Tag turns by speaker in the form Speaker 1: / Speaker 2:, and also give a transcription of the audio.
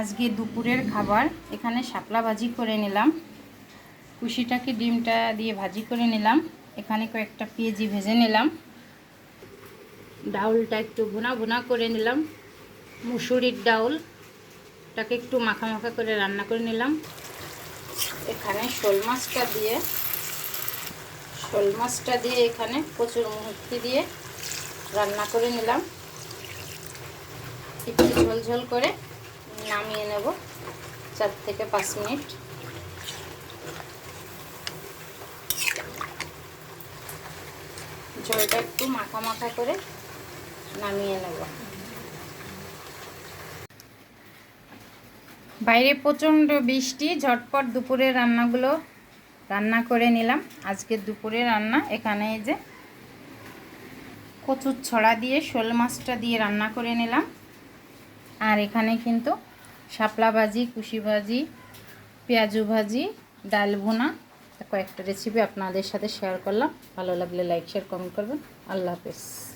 Speaker 1: আজকে দুপুরের খাবার। এখানে শাপলা ভাজি করে নিলাম। কুশিটাকে ডিমটা দিয়ে ভাজি করে নিলাম। এখানে কয়েকটা পেঁয়াজি ভেজে নিলাম। ডাউলটা একটু ভুনা ভুনা করে নিলাম। মুসুরির ডাউল তাকে একটু মাখা মাখা করে রান্না করে নিলাম। এখানে শোল মাছটা দিয়ে, শোল মাছটা দিয়ে এখানে প্রচুর মুহূর্তি দিয়ে রান্না করে নিলাম। একটু ঝোল ঝোল করে নামিয়ে নেব চার থেকে পাঁচ মিনিট। ঝোলটা একটু মাখা মাখা করে নামিয়ে নেব। বাইরে প্রচণ্ড বৃষ্টি, ঝটপট দুপুরে রান্নাগুলো রান্না করে নিলাম। আজকে দুপুরে রান্না, এখানে যে কচুর ছড়া দিয়ে, শোল মাছটা দিয়ে রান্না করে নিলাম। আর এখানে কিন্তু শাপলা ভাজি, কুশি ভাজি, পেঁয়াজু ভাজি, ডাল ভুনা। কয়েকটা রেসিপি আপনাদের সাথে শেয়ার করলাম। ভালো লাগলে লাইক শেয়ার কমেন্ট করবেন। আল্লাহ হাফেজ।